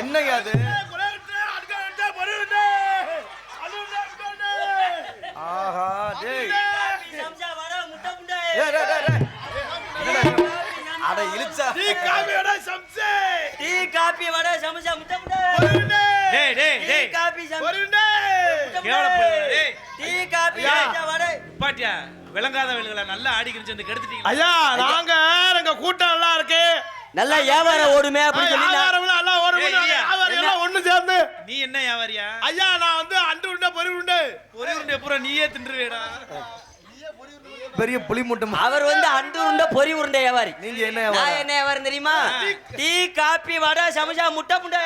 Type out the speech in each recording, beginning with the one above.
என்னய்யா அது? ஆஹா டேய். சம்சா வடை, முட்டை புண்டை. டேய், டேய், டேய், டேய். என்னடா? அட இழுச்சா டீ, காபி, வடை, சமோசா, முட்டை புண்டை. டேய் டேய் டீ, டேய். காபி, சமோசா, டேய். டீ, வடை. பாட்டியா விளங்காத வேலுகளை நல்லா ஆடி கிழிச்சு வந்து கெடுத்துட்டீங்க ஐயா நாங்க எங்க கூட்டம் எல்லாம் இருக்கு. நல்லா வியாபாரம் ஓடுமே அப்படின்னு சொல்லி எல்லாம் ஒண்ணு சேர்ந்து? நீ என்ன வியாபாரியா ஐயா நான் வந்து அண்டு உண்டை பொறி உண்டு. ஒரே உருண்டை பூரா நீயே தின்றுவேடா. பெரிய புலி மூட்டம் அவர் வந்து அண்டு உருண்டை பொறி உருண்டை வியாபாரி நீங்க என்ன நான்? என்ன வியாபாரம் தெரியுமா? டீ காபி வடை சமோசா முட்டை புண்டை.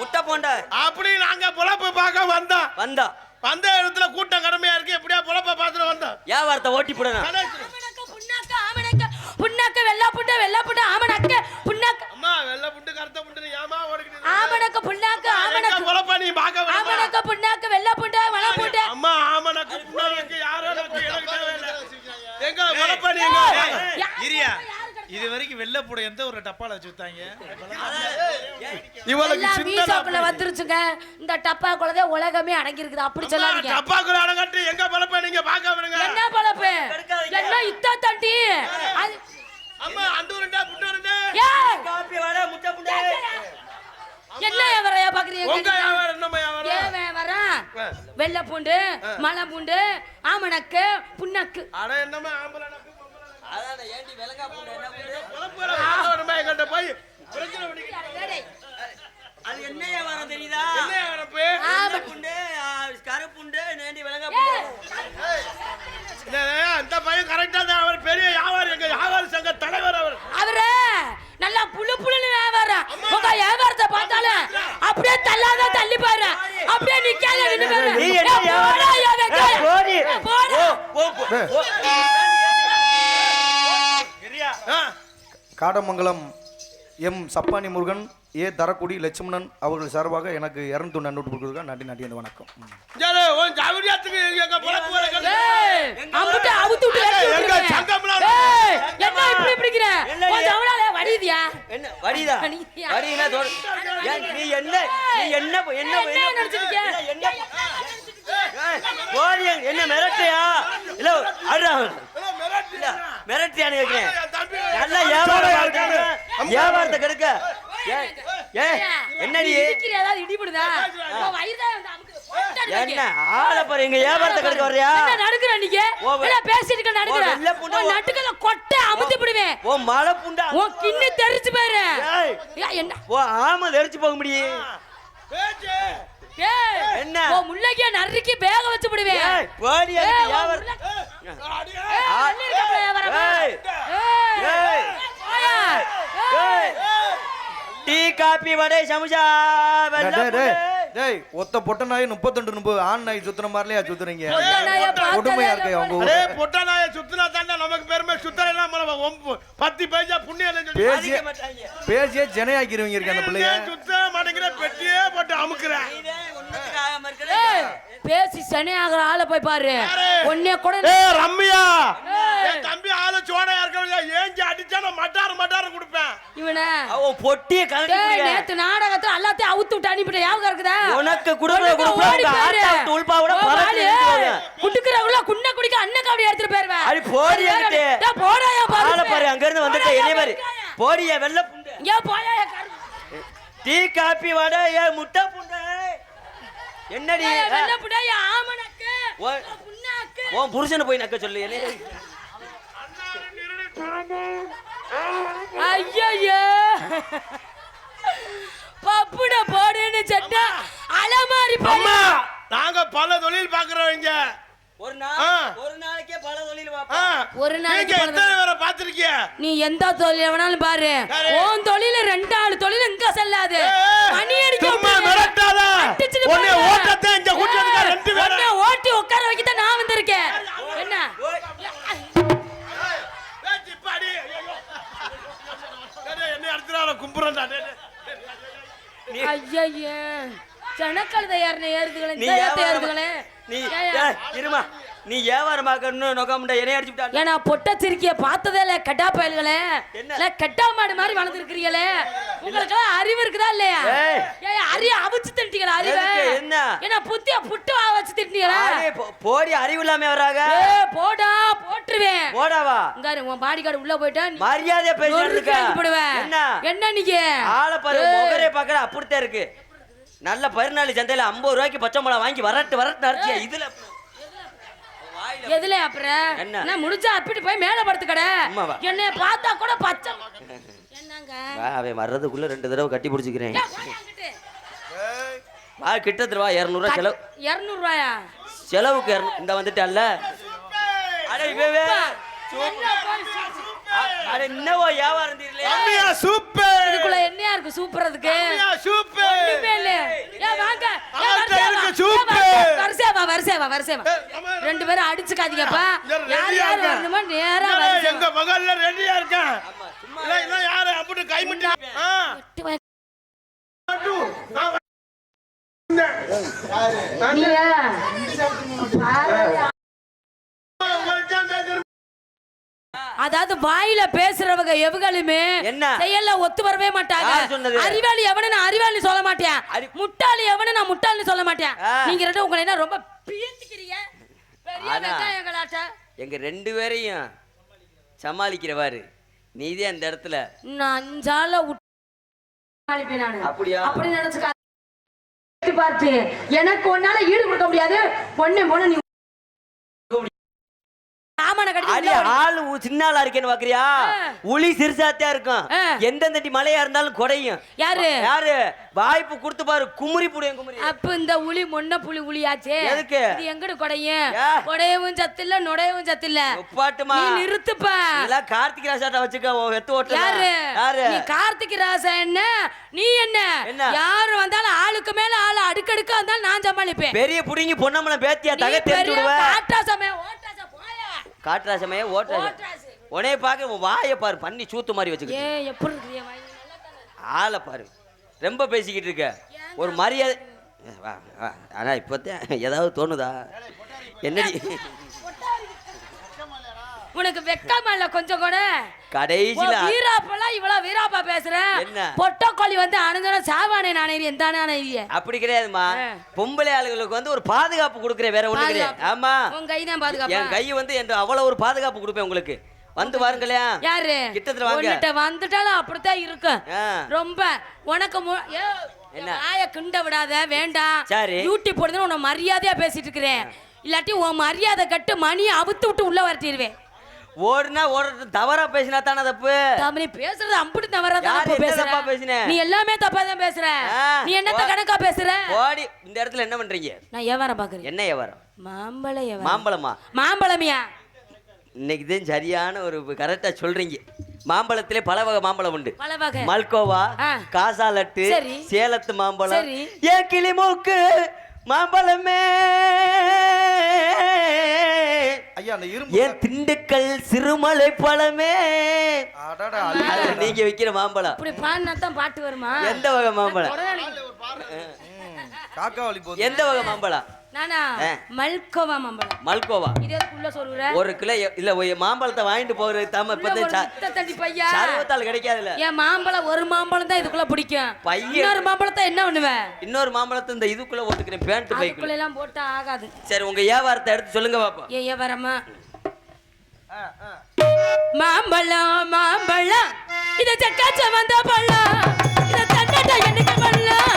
முட்டை போண்டை. அப்படி நாங்க பொழப்பு பார்க்க வந்தோம். வந்தோம் வந்த இடத்துல கூட்டம் கடுமையா இருக்கு. எப்படியா பொழப்ப பார்த்துட்டு வந்தோம்? வியாபாரத்தை ஓட்டி போடணும்? புண்ணாக்க, ஆமணக்க, புண்ணாக்க, வெள்ளை புண்டை, வெள்ளை புண்டை, ஆமணக்க, புண்ணாக்க, வெள்ளை புண்டு கருத்த புண்டு ஏமா ஓடிக்கிட்டு ஆமணக்க, புண்ணாக்க, ஆமணக்க, நீ பார்க்க வரமா? ஆமணக்க, புண்ணாக்க, வெள்ளை புண்டை, வெள்ளை புண்டை. அம்மா ஆமனக்கு புண்ணாக்கு யாரோ எனக்கு எனக்கு தேவையில்லை. எங்க பொழப்ப நீங்க யா- இரியா இது வரைக்கும் வெள்ளை பூட எந்த ஒரு டப்பால வச்சு வித்தாங்க? இவளுக்கு சின்ன வந்துருச்சுங்க. இந்த டப்பாக்குள்ளதே உலகமே அடங்கி இருக்குது அப்படி சொல்லாதீங்க. டப்பாக்குள்ள அடங்கட்டு எங்க பொழப்ப நீங்க விடுங்க? என்ன கெடுக்காதீங்க. என்ன இத்தா அம்மா அண்டு ரெண்டா புட்டு ரெண்டு ஏய், காபி வடை முட்டை புண்டை. என்ன வியாபாரம் பாக்குறீங்க? உங்க வியாபாரம் என்னம்மா வியாபாரம்? ஏன் வியாபாரம்? வெள்ளை பூண்டு மலை பூண்டு ஆமணக்கு புண்ணாக்கு. அட என்னம்மா ஆம்பளை நக்கு. அதான் ஏண்டி விலங்கா புண்டை என்ன புண்டை? போய் பிரச்சனை பண்ணிக்கிட்டு அது என்ன வியாபாரம் தெரியுதா என்ன வியாபாரம் போய்? வெள்ளை புண்டு ஆ, கருப்புண்டு நேண்டி விலங்கா புண்டை இல்ல, இந்த பையன் கரெக்டா தான் அவர் பெரிய வியாபாரி எங்க வியாபாரி சங்க தலைவர் அவர் அவரு நல்லா புழு புழுன்னு வியாபாரம் உங்க வியாபாரத்தை பார்த்தாலும் அப்படியே தள்ளாத தள்ளி பாரு அப்படியே நிக்காத நின்னு பாரு நீ என்ன போடா, போடி. போடா. காடமங்கலம் எம் சப்பானி முருகன் ஏ தரக்குடி லட்சுமணன் அவர்கள் சார்பாக எனக்கு இரநூத்தி நன்னூற்று கொடுக்குறதுக்காக நன்றி நன்றி அந்த வணக்கம். என்ன இப்படி பிடிக்கிற? என்ன உன் ஜவுளால வடியுதியா? என்ன வடிதா வடியா? வடினா தோடு ஏன் நீ என்ன நீ என்ன என்ன என்ன நினைச்சிருக்க? என்ன ஏய், போடி, என்ன மிரட்டியா? இல்ல மிரட்டியான்னு தம்பி. நல்லா. கெடுக்க, வியாபாரத்தை கெடுக்க? என்னடி? இடிக்கிற ஏதாவது இடிபடுதா? என்ன. ஆளை பாரு எங்க வியாபாரத்தை கெடுக்க வர்றியா? நடுக்குற நீங்க ஓ, பேசிட்டு இருக்க நடுக்குற. ஓ, ஓ. நட்டுக்கல கொட்டை அமுத்தி விடுவேன் ஓ மழை புண்டா. உன் கிண்ணு தெரிச்சு பாரு என்ன? ஓ ஆமா தெரிச்சு போக முடியும். என்ன? முள்ளக்கிய நறுக்கி பேக வச்சு விடுவேன் ஏய், போடி வியாபாரம் ஏய்? ஏய். டீ காபி வடை சமோசா டேய், ஒத்த பொட்ட நாய் முப்பத்தெண்டு முப்பது ஆண் நாய் சுத்துற மாதிரிலையா சுத்துறீங்க? பொட்ட நாயை பார்த்ததே கொடுமையா இருக்கே அடே ஊரு. பொட்டா நாய சுத்தினா தாண்டா நமக்கு பெருமை. இல்லாம ஒம்பு பத்து பைசா புண்ணியம் சொல்லி. பேசியே ஜனையாக்கிருவீங்க இருக்க அந்த பிள்ளைய. சுத்த மாட்டேங்கிற? பெட்டியே போட்டு அமுக்குறேன் பேசி சனி ஆகிற ஆளை போய் பாரு? உன்னைய கூட ரம்யா. தம்பி ஆள சோடையா இருக்க ஏஞ்சி அடிச்சா நான் மட்டாரு மட்டாரு கொடுப்பேன். இவன. அவன் பொட்டிய கலட்டி. நேத்து நாடகத்துல எல்லாத்தையும் அவுத்து விட்டு அனுப்பிட்ட ஞாபகம் இருக்குதா? உனக்கு. ஆட்டா விட்டு உள்பா. நிக்குவாங்க. குடுக்குறவங்கள குன்ன குடிக்க அண்ணன் காவடி எடுத்துட்டு போயிருவேன். அடி போடி என்கிட்ட. டேய், போடாயா பாரு அங்க இருந்து வந்துட்ட என்னைய பாரு. போடிய வெள்ளை புண்டு. இங்க போயா டீ காபி வடை ஏ முட்டை புண்டை. என்னடி? வெள்ளை என் புண்ணாக்கு. உன் புருஷனை போய் நக்க சொல்லு ஐயையே. பப்புட போடுன்னு சட்டை அலமாரி அம்மா போய் நாங்க பல தொழில் பாக்குறவங்க ஒரு. நாள் ஒரு நாளைக்கே பல தொழில் ஆ. பாப்பா ஒரு நாளைக்கு எத்தனை பேரை பாத்திருக்கீங்க நீ எந்த தொழில வேணாலும் பாரு? உன் தொழில ரெண்டு ஆளு தொழில் இங்க செல்லாது ஐயய்யே ஜனக்கழுத ஏறின ஏறுதுகளே? நீ இந்த ஏத்த வியாபாரம் ஏறுதுகளே? நீ இருமா. நீ வியாபாரமாக்கணும் நோக்காமட்டா என்னைய அடிச்சு விட்டா ஏன்னா பொட்ட சிரிக்கிய பார்த்ததே இல்ல கெட்டா பயல்களே? என்ன? இல்ல கெட்டா மாடு மாதிரி வளர்ந்துருக்கிறீங்களே? உங்களுக்கெல்லாம் அறிவு இருக்குதா இல்லையா? ஏய். அறிய அவிச்சு திட்டீங்களா அறிவு? என்ன? ஏன்னா புத்திய புட்டு வச்சு திட்டீங்களா போடி அறிவு இல்லாம வராங்க ஏ போடா போட்டுருவேன். போடாவா இங்காரு உன் பாடி கார்டு உள்ள போயிட்டா நீ மரியாதையா பேசிட்டு இருக்க. என்ன? என்ன நீங்க ஆளை பாரு ஏய். முகரே பாக்குற அப்படித்தான் இருக்கு. நல்ல பரிநாளி சந்தையில ஐம்பது ரூபாய்க்கு பச்சை மிளகா வாங்கி வரட்டு வரட்டு அரைச்சியா? இதுல எதுல அப்புறம் என்ன? முடிஞ்சா அப்பிட்டு போய் மேல படுத்துக்கட? என்னைய பார்த்தா கூட பச்சை என்னங்க? வா, அவன் வர்றதுக்குள்ள ரெண்டு தடவை கட்டி பிடிச்சிக்கிறேன். வா கிட்டத்தட்ட வா இரநூறுவா செலவு. இருநூறு ரூபாயா செலவுக்கு இரநூ- இந்த வந்துட்டல்ல அட இவன் வே- என்ன போய் சூ- அட என்னவோ வியாபாரம் தெரியலையா. அம்மியா சூப்பர். இதுக்குள்ள என்னையா இருக்கு அம்மியா சூப்பர். ஒண்ணுமே இல்ல. ஏன் வாங்க. ஏன் ஆள்கிட்ட வரிசையா இருக்கு வரிசையா வரிசையா ரெண்டு பேரும் அடிச்சுக்காதீங்கப்பா. யார் யார் இருக்க. வரணுமோ நேரா இல்ல, வரிசையா எங்க மகள்ல ரெடியா இருக்கேன் இல்ல இல்ல யாரு? அப்படி ஆ. நான் அதாவது வாயில பேசுறவங்க எவங்களுமே என்ன? செயல்ல ஒத்து வரவே மாட்டாங்க? அறிவாளி எவனு நான் அறிவாளி சொல்ல மாட்டேன். முட்டாளி எவனு நான் முட்டாள்னு சொல்ல மாட்டேன். நீங்க ரெண்டும் உங்களை என்ன ரொம்ப பீத்திக்கிறீங்க எங்க ரெண்டு பேரையும் சமாளிக்கிறவாரு. நீதே அந்த இடத்துல. நான் அஞ்சால அப்படியா? அப்படி நினைச்சுக்க பார்த்து எனக்கு ஒன்னால ஈடு கொடுக்க முடியாது. பொண்ணு பொண்ணு நீ ஆளு சின்ன ஆளா இருக்கேன்னு பாக்குறியா? உளி சிறுசாத்தியா இருக்கும். எந்தெந்த மலையா இருந்தாலும் குறையும். யாரு? யாரு? வாய்ப்பு கொடுத்து பாரு. குமுறி புடியும் குமுறி. அப்ப இந்த உளி முன்ன புலி உளியாச்சே? எதுக்கு? இது எங்கடு கொடையும்? கொடையவும் சத்தில்ல நுடையவும் சத்தில்ல. ஒப்பாட்டுமா? நீ நிறுத்துப்பா. இதெல்லாம் கார்த்திக் ராசாட்ட வச்சுக்க வெத்து ஓட்டல. யாரு? யாரு? நீ கார்த்திக் ராசா என்ன? நீ என்ன? யாரு வந்தாலும் ஆளுக்கு மேல ஆளு அடுக்கடுக்க வந்தாலும் நான் சமாளிப்பேன். பெரிய புடிங்கி பொன்னம்பளம் பேத்தியா தகை தெரிஞ்சு பெரிய விடுவ? காட்டாசமே ஓட்டாச போயா காட்டுராசமைய ஓட்டுறாச. ஓட்டாசு உனைய பாக்க உன் வாயை பாரு பண்ணி சூத்து மாதிரி வச்சுக்கிட்டு. ஏன் எப்படி இருக்கு என் வாய் நல்லா தானே ஆளை பாரு. ரொம்ப பேசிக்கிட்டு இருக்க. ஒரு மரியாதை ஏ, வா வா. ஆனா இப்போத்தான் ஏதாவது தோணுதா? என்னடி? உனக்கு வெக்கமா இல்ல கொஞ்சம் கூட? கடைசியில வீராப்பெல்லாம் இவ்வளவு வீராப்பா பேசுற? என்ன? பொட்டக்கோழி வந்து அணுங்கன சாவானே நானே எந்த நானே அப்படி கிடையாதுமா. பொம்பளை ஆளுகளுக்கு வந்து ஒரு பாதுகாப்பு கொடுக்குறேன் வேற ஒண்ணு கிடையாது. ஆமா. உன் கை தான் என் பாதுகாப்பா கை வந்து என் அவ்வளவு ஒரு பாதுகாப்பு கொடுப்பேன் உங்களுக்கு. வந்து பாருங்களேன் யாரு? கிட்டத்துல வாங்க. வந்துட்டாலும் அப்படித்தான் இருக்கும். ரொம்ப உனக்கு? என் வாயை கிண்ட விடாத வேண்டாம். சரி. யூடியூப் போடுறது உன்னை மரியாதையா பேசிட்டு இருக்கிறேன். இல்லாட்டி உன் மரியாதை கட்டு மணியை அவுத்து விட்டு உள்ள வரட்டிடுவேன் ஓடுனா ஓடுறது தவறா பேசினா தானே தப்பு? நீ பேசுறது அம்புட்டு தவறா தான் என்ன பேசுற? தப்பா பேசினேன்? நீ எல்லாமே தப்பா தான் பேசுற. நீ என்னத்த. கணக்கா பேசுற? ஓடி இந்த இடத்துல என்ன பண்றீங்க? நான் வியாபாரம் பாக்குறேன் என்ன வியாபாரம்? வியாபாரம். மாம்பழமா? மாம்பழமியா? இன்னைக்கு தான் சரியான ஒரு கரெக்டா சொல்றீங்க. மாம்பழத்திலே பல வகை மாம்பழம் உண்டு. மல்கோவா. காசா லட்டு. சேலத்து மாம்பழம். ஏன் கிளிமூக்கு மாம்பழமே? ஐயா அந்த இரும்பு ஏன் திண்டுக்கல் சிறுமலை பழமே? நீங்க வைக்கிற மாம்பழம். இப்படி பாடினா தான் பாட்டு வருமா? எந்த வகை மாம்பழம்? காக்கா வலி போகுது. எந்த வகை மாம்பழம்? நானா. மல்கோவா மாம்பழம். மல்கோவா? இது எதுக்குள்ள சொல்லுற? ஒரு கிலோ இல்ல மாம்பழத்தை வாங்கிட்டு போறது தாம இப்பதான் தண்டி பையா? சர்வத்தால் என் மாம்பழம் ஒரு மாம்பழம் தான் இதுக்குள்ள பிடிக்கும். பையன். இன்னொரு மாம்பழத்தை என்ன பண்ணுவேன் இன்னொரு மாம்பழத்தை இந்த இதுக்குள்ள ஓட்டுக்கிறேன் பேண்ட் பைக்குள்ள. எல்லாம் போட்டா ஆகாது. சரி உங்க வியாபாரத்தை எடுத்து சொல்லுங்க பாப்போம். ஏ வரமா மாம்பழம் மாம்பழம். இத சக்காச்ச வந்த பழம். இத தண்டட்ட என்னைக்கு பழம்.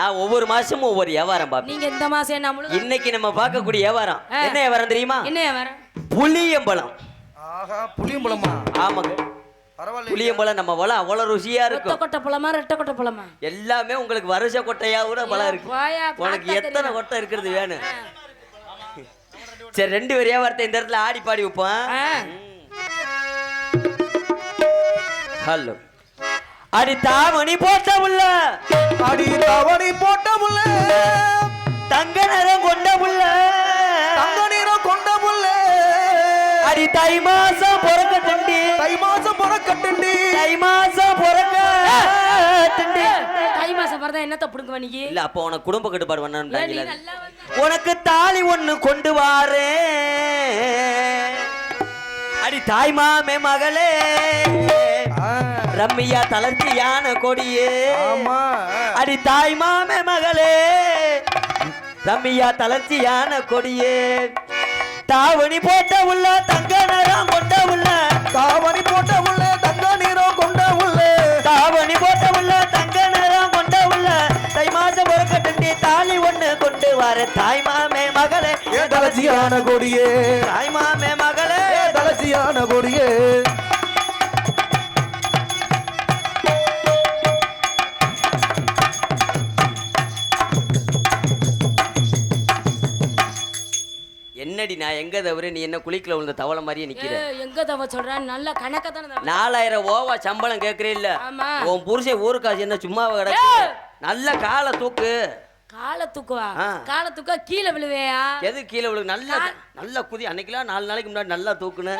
நான் ஒவ்வொரு மாசமும் ஒவ்வொரு வியாபாரம் பார்ப்பேன். நீங்க இந்த மாசம் என்ன முழு இன்னைக்கு நம்ம பார்க்கக்கூடிய வியாபாரம். என்ன வியாபாரம் தெரியுமா? என்ன வியாபாரம்? புளியம்பழம். ஆஹா புளியம்பழமா? ஆமாங்க. பரவாயில்ல புளியம்பழம் நம்ம பழம் அவ்வளவு ருசியா இருக்கும். கொட்டை பழமா ரெட்டை கொட்டை பழமா? எல்லாமே உங்களுக்கு வருஷ கொட்டையா கூட பழம் இருக்கு. உனக்கு எத்தனை. கொட்டை இருக்கிறது வேணும்? சரி ரெண்டு பேர் வியாபாரத்தை இந்த இடத்துல ஆடி பாடி வைப்போம். ஹலோ. அடி தாமணி போட்ட உள்ள அடி தவணி போட்ட புள்ள தங்க நிறம் கொண்ட உள்ள தங்க நிறம் கொண்ட புள்ள அடி தை மாசம் பிறக்க தண்டி. தை மாசம் பிறக்கட்டுண்டி தை மாசம் பிறக்க தண்டி. தை மாசம் பிறந்தா என்னத்த புடுங்குவ நீ? இல்ல அப்போ உனக்கு குடும்ப கட்டுப்பாடு பண்ணான்னு? உனக்கு தாலி ஒண்ணு கொண்டு வாரே. அடி தாய் மாமே மகளே. ஆ, ரம்மியா தளர்ச்சியான கொடியே. அடி தாய் மாமே மகளே. ரம்மியா தளர்ச்சியான கொடியே. தாவணி போட்ட உள்ள தங்க நரம் கொண்ட உள்ள. தாவணி போட்ட புள்ள தங்க நிறம் கொண்ட புள்ள தாவணி போட்ட உள்ள தங்க நரம் கொண்ட உள்ள. தை மாசம் பொறுக்கட்டி தாலி ஒண்ணு கொண்டு வர தாய் மாமே மகளே. ஏ தலச்சியான கொடியே. தாய் மாமே மகளே. ஏ தலச்சியான கொடியே. என்னடி நான் எங்க தவிர நீ என்ன குளிக்கல விழுந்த தவளை மாதிரியே நிக்கிற? எங்க தவ சொல்றான் நல்ல கணக்க தானே நாலாயிரம் ஓவா சம்பளம் கேக்குறே இல்ல. உன் புருஷன் ஊருக்காசு என்ன சும்மாவா கிடக்கு. நல்ல காலை தூக்கு. கால தூக்குவா. கால தூக்க கீழே விழுவேயா? எது கீழே விழுகு நல்ல நல்ல குதி. அன்னைக்கெல்லாம் நாலு நாளைக்கு முன்னாடி நல்லா தூக்குன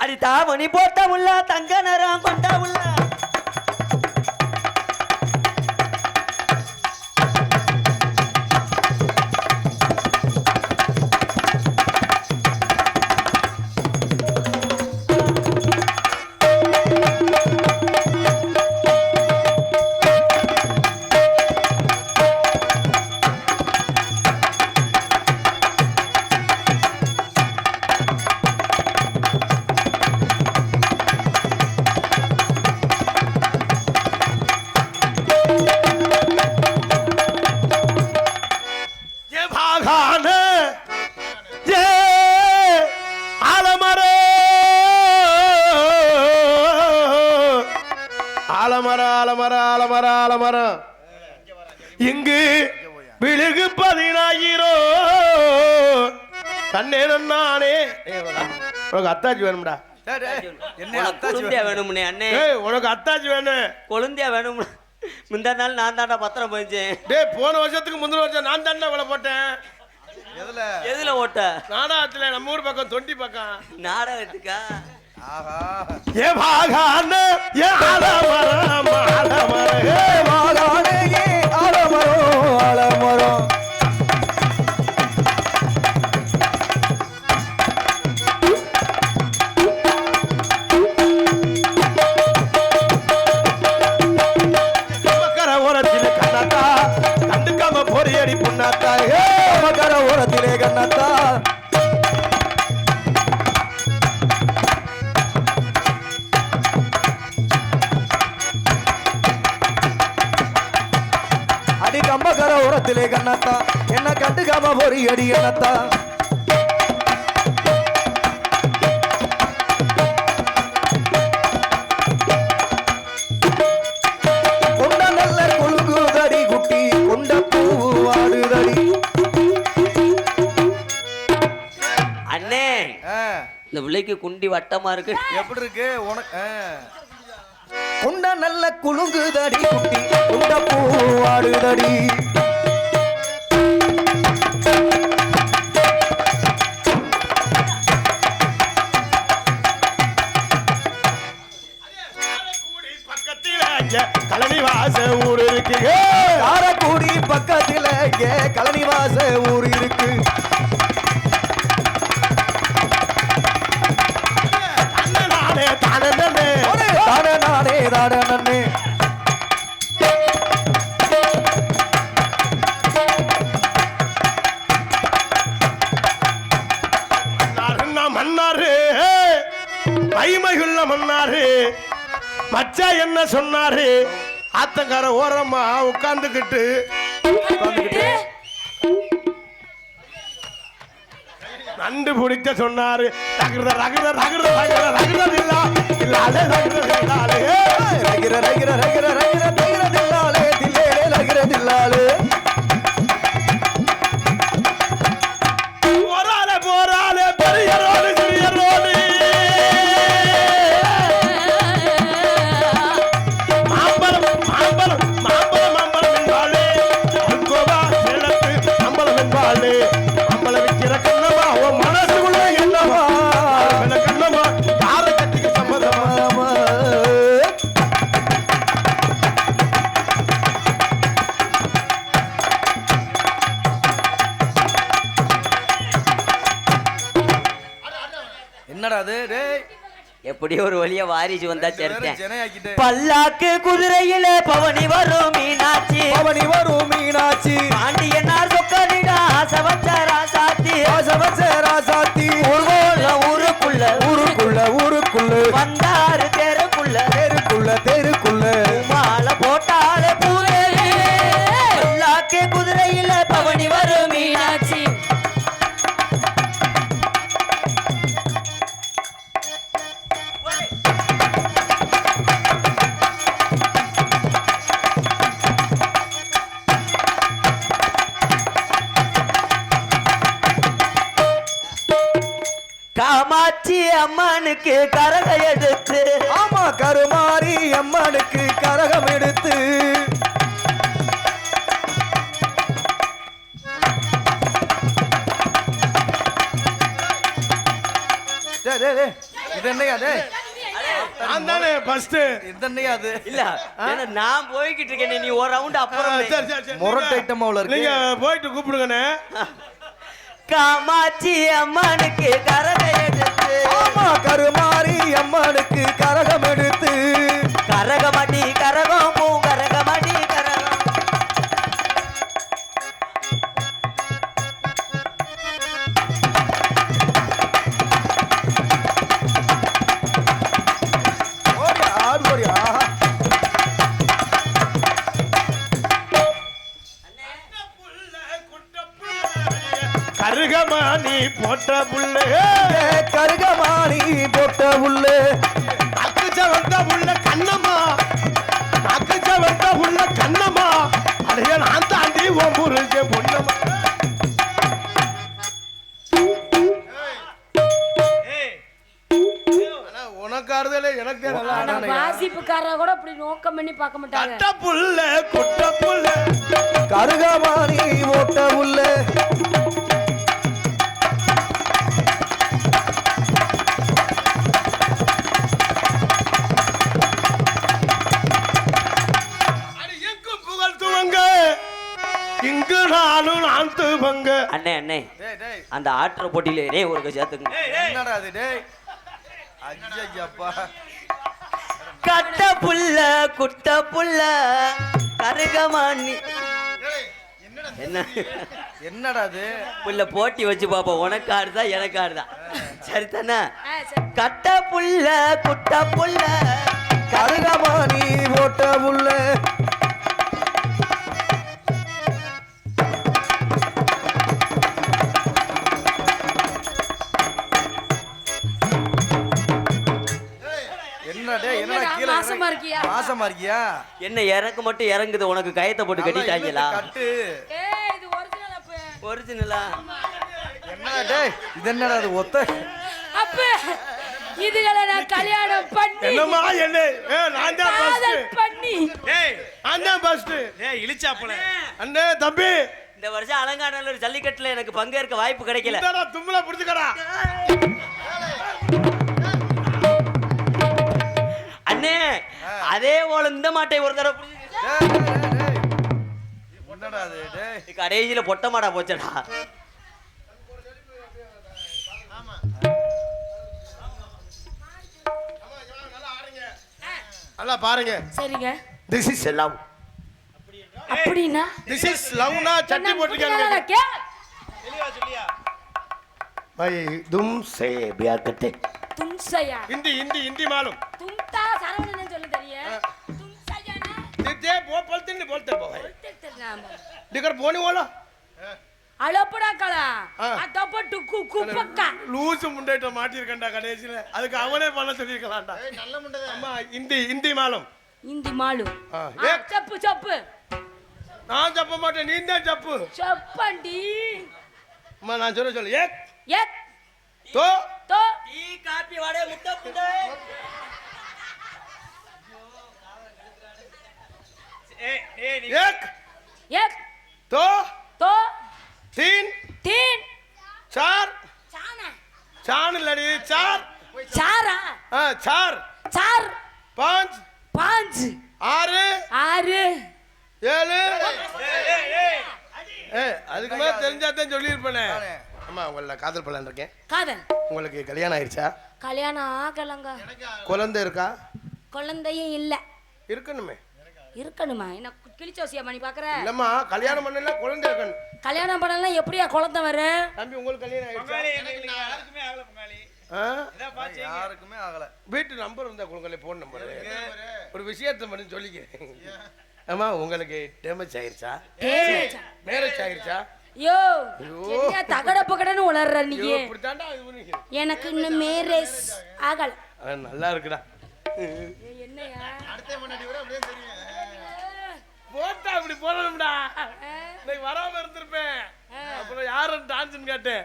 அடி தாமணி போட்ட உள்ள தங்க நிறம் கொண்ட உள்ள ஆலமர ஆலமர. ஆலமரம் இங்கு விழுகு பதினாயிரம் தன்னே நானே. உனக்கு அத்தாச்சி வேணும்டா. டேய், டேய், என்ன உனக்கு அத்தாச்சி கொழுந்தியா வேணும்னே அண்ணே. ஏய் உனக்கு அத்தாச்சி வேணும் கொழுந்தியா வேணும் முந்தா நாள் நான் தாண்டா பத்திரம் போயிச்சேன் டேய் போன வருஷத்துக்கு முந்தின வருஷம் நான் தானே விலை போட்டேன். எதுல? எதுல ஓட்ட நாடகத்துல நம்ம ஊர் பக்கம் தொண்டி பக்கம். நாடகத்துக்கா? ஏ பாகான ஏ ஆலமரம் ஆலமரம். ஏ மாகாணே ஏ ஆலமரம் ஆலமரம். மக்கர கண்டுக்காம பொறியடி புண்ணாத்தா. ஏ மகர ஓரத்திலே கண்ணத்தா பொறி அடி என்னத்தா கொண்ட நல்ல கொழுங்குதடி குட்டி கொண்ட பூவாடுதடி அண்ணே இந்த பிள்ளைக்கு குண்டி வட்டமா இருக்கு. எப்படி இருக்கு? உனக்கு கொண்ட நல்ல குலுங்குதடி குட்டி கொண்ட பூவாடுதடி ஆத்தங்கார ஓரமா உட்கார்ந்துகிட்டு நண்டு பிடிக்க சொன்னாரு ரகிருத ரகிருத ரகிருத ரகிருத ரகிருத இல்லா இல்லாலே ரகிருத இல்லாலே ரகிர ரகிர ரகிர ரகிர ரகிர தில்லாலே வாரிசு வந்தா சரித்தேன். பல்லாக்கு குதிரையில பவனி வரும் மீனாட்சி. பவனி வரும் மீனாட்சி. பாண்டியனார் சொக்கனிடா ஆசவச்ச ராசாத்தி ஆசவச்ச ராசாத்தி ஊர்வல ஊருக்குள்ள ஊருக்குள்ள ஊருக்குள்ள. வந்தாரு என்னையா அது. இல்ல நான் போய்கிட்டு இருக்கேன் நீ ஒரு ரவுண்ட் அப்புறம் சரி சரி சரி. முரட்டு ஐட்டமா உள்ள இருக்கு. நீங்க போயிட்டு கூப்பிடுங்கண்ணே. காமாட்சி அம்மனுக்கு கரக எடுத்து ஆமா கருமாரி அம்மனுக்கு கரகம் எடுத்து போட்ட புள்ளே. ஏ, கருகமாணி போட்ட உள்ளே அக்குச்ச வந்த புள்ள கண்ணம்மா. அக்குச்ச வந்த புள்ள கண்ணம்மா. அடைய நான் தாண்டி உன் பொண்ணம்மா கூட இப்படி நோக்கம் பண்ணி பார்க்க மாட்டாங்க. கட்ட புள்ள குட்ட புள்ள. அந்த ஆட்டுற போட்டியில நே ஒரு சேர்த்துங்க என்னடா அது டேய். ஐயப்பா கட்ட புள்ள குட்ட புள்ள கருகமானி என்ன? என்னடா அது? புள்ள போட்டி வச்சு பாப்போம் உனக்கு ஆடுதா எனக்கு ஆடுதா? சரி. கட்ட புள்ள குட்ட புள்ள கருகமாணி போட்ட உள்ளே என்னடா என்னடா, கீழே மாசமா இருக்கியா? மாசமா இருக்கியா? என்ன இறக்கு மட்டும் இறங்குது உனக்கு கயத்தை போட்டு கட்டிட்டாங்களா? கட்டு. ஏய் இது ஒரிஜினல் அப்ப. ஒரிஜினலா என்னடா டேய் இது என்னடா அது ஒத்த அப்ப இதுகளை நான் கல்யாணம் பண்ணி என்னம்மா என்ன? ஏ, நான் தான் காதல் ஃபர்ஸ்ட் பண்ணி. ஏய் நான் தான் ஃபர்ஸ்ட் ஏய் இழிச்சாப்புல அண்ணே தம்பி. இந்த வருஷம் அலங்காநல்லூர் ஜல்லிக்கட்டுல எனக்கு பங்கேற்க வாய்ப்பு கிடைக்கல. தும்பல புடிச்சுக்கடா. அண்ணே அதே போல இந்த மாட்டை ஒரு தடவை புடிச்சு- டேய், டேய், டேய், டேய். என்னடா அது டேய் கடைசியில பொட்ட மாடா போச்சடா நல்லா பாருங்க சரிங்க திஸ் இஸ் லவ் அப்படின்னா திஸ் இஸ் லவ்னா சட்டி என்ன போட்டுருக்காங்க புரியல, கேளு. தெளிவா சொல்லியா பை தும் சே பியார் கட்டே தும்சையா हिंदी हिंदी हिंदी मालूम தும்தா சரவணன் சொல்லு தெரியும் தும்சையானா ते वो बोलते नहीं बोलते वो है தெரியாம दिकर போனி बोला அலப்படா கலா ஆ. அதப்பட்டு கு குப்பக்கா லூசு முண்டைட்ட மாட்டிருக்கேன்டா கடைசியில அதுக்கு அவனே பண்ண சொல்லியிருக்கலாம்டா நல்ல முண்டை அம்மா ஹிந்தி ஹிந்தி மாலும் இந்தி மாலு ஆ, ஆ, ஏ. செப்பு செப்பு நான் தப்ப மாட்டேன் நீ தான் தப்பு செப்பண்டி அம்மா நான் சொல்ல சொல்லு ஏக் எத் தோ தோ டீ காப்பி வடை முட்டை புண்டை एक एक दो दो तीन तीन चार चार लड़ी चार चार हाँ चार चार पांच पांच आरे आरे ஏழு. ஏ அதுக்கு மேலே தெரிஞ்சா தான் சொல்லியிருப்பேனே. அம்மா உங்களை காதல் பலன் இருக்கேன். காதல். உங்களுக்கு கல்யாணம் ஆயிடுச்சா கல்யாணம் ஆகலங்க. குழந்தை இருக்கா? குழந்தையும் இல்லை. இருக்கணுமே. இருக்கணுமா? என்ன கிழிச்சோசியா பண்ணி பாக்குற? இல்லம்மா கல்யாணம் பண்ணல குழந்தை இருக்கணும். கல்யாணம் பண்ணலாம் எப்படியா குழந்தை வரும் தம்பி உங்களுக்கு கல்யாணம் ஆயிடுச்சா? யாருக்குமே ஆகல வீட்டு நம்பர் இருந்தா கொடுங்களே ஃபோன் நம்பர் ஒரு விஷயத்தை மட்டும் சொல்லிக்கிறேன். ஆமா உங்களுக்கு டேமேஜ் ஆயிருச்சா? மேரேஜ் ஆயிருச்சா? யோ என்ன தகட பகடன்னு உளர்ற நீ? ஐயோ எனக்கு இன்னும் மேரேஜ் ஆகல. நல்லா இருக்குடா. என்னையா? போட்டா அப்படி போடணும்டா. இன்னைக்கு வராம இருந்திருப்பேன். அப்புறம் யாரும் டான்ஸ்னு கேட்டேன்.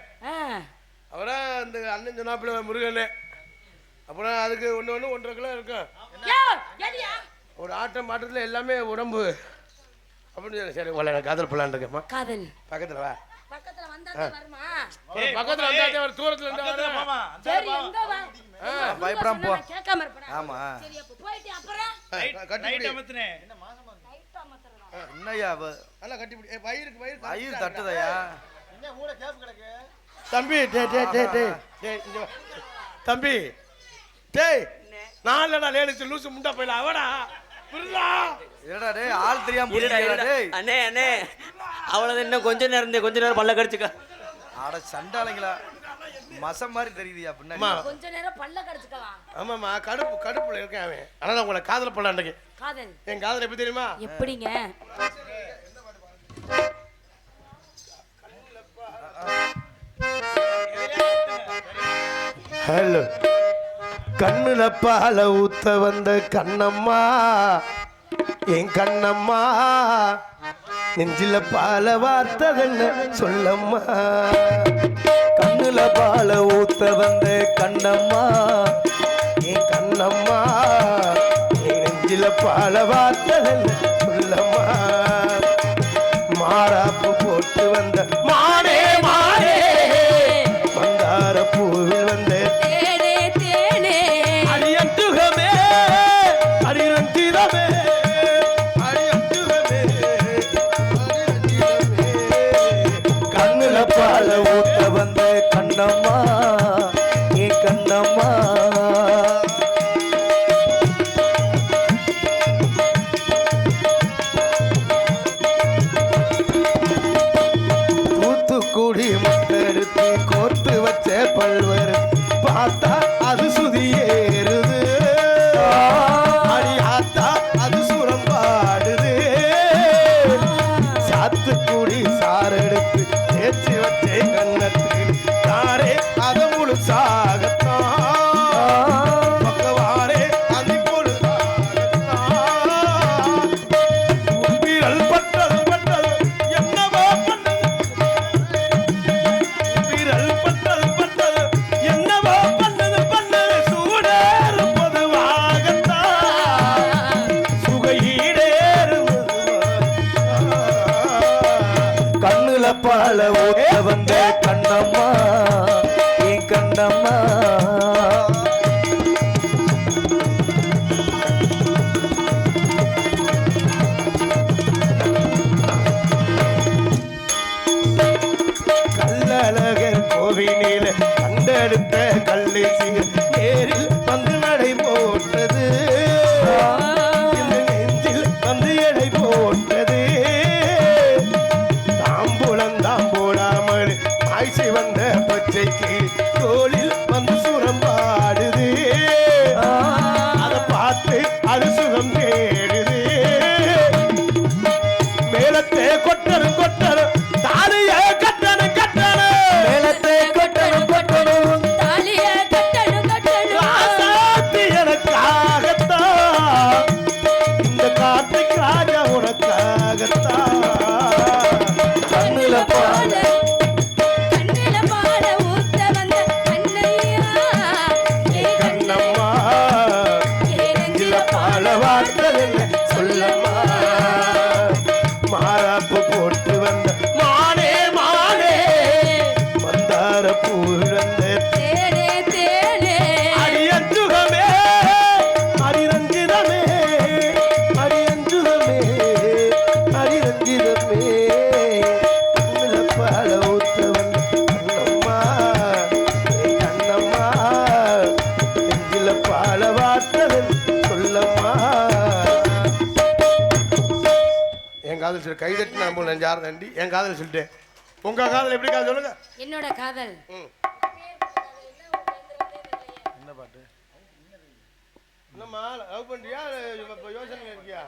அப்புறம் இந்த அண்ணன் சொன்னாப்புல முருகன். அப்புறம் அதுக்கு ஒன்று ஒன்று ஒன்றரை கிலோ இருக்கும்? ஒரு ஆட்டம் பாட்டத்தில் எல்லாமே உடம்பு. அப்படின்னு சொல்லி, சரி உங்களை நான் காதல் பண்ணலான்னு இருக்கேம்மா. காதல். பக்கத்தில் வா. பக்கத்துல வந்தா தான் வருமா? ஒரு பக்கத்தில் வந்தாச்சே ஒரு தூரத்தில் இருந்தா வரேன். மாமா சரி எங்க வா. பயப்படாம போ. கேட்காம இருப்பேன்? ஆமா. சரி அப்ப போயிட்டு அப்புறம்? ஆ, கட்டி நைட் அவ? நல்லா கட்டி பிடி. வயிறுக்கு வயிறு ஐயர் தட்டுதையா தம்பி டேய் டேய் டேய் டேய் டேய் இங்க வா. தம்பி டேய் நான் இல்லடா லேடிஸ் லூசு முண்டா போயில அவடா புரியுதா ஏடா டேய் ஆள் தெரியாம இருடா டேய். அண்ணே அண்ணே. அவ்வளவுதான் இன்னும் கொஞ்ச நேரம் கொஞ்ச நேரம் பல்ல கடிச்சுக்க. அட சண்டாளைங்களா. மசம் மாதிரி தெரியுதுயா பின்னாடி? அம்மா. கொஞ்ச நேரம் பல்ல கடிச்சுக்கலாம். ஆமாம்மா கடுப்பு கடுப்புல இருக்கேன் அவன். ஆனால் உங்களை காதல் பண்ணலான்னு காதல். என் காதல் எப்படி தெரியுமா? எப்படிங்க? ஹலோ கண்ணுல பால ஊத்த வந்த கண்ணம்மா. என் கண்ணம்மா நெஞ்சில பால வார்த்ததென்ன சொல்லம்மா. கண்ணுல பால ஊத்த வந்த கண்ணம்மா. ஏ கண்ணம்மா நெஞ்சில பால வார்த்ததல்ல சொல்லம்மா ஒரு கைதட்டு நான் நெஞ்சார நண்டி என் காதல் சொல்லிட்டேன். உங்க காதல் எப்படி காதல் சொல்லுங்க? என்னோட காதல். என்ன பாட்டு? என்னம்மா லவ் பண்றியா? இப்போ யோசனை இருக்கியா?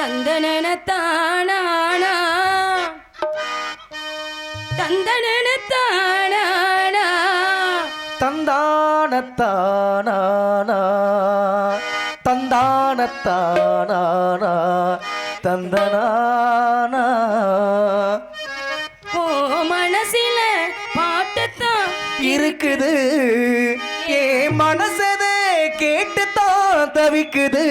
தந்தனன தானா தந்தானத்தானா தந்தானத்தானா தந்தனானா? ஓ மனசில பாட்டுத்தான் இருக்குது. ஏ மனசதே கேட்டுத்தான் தவிக்குது.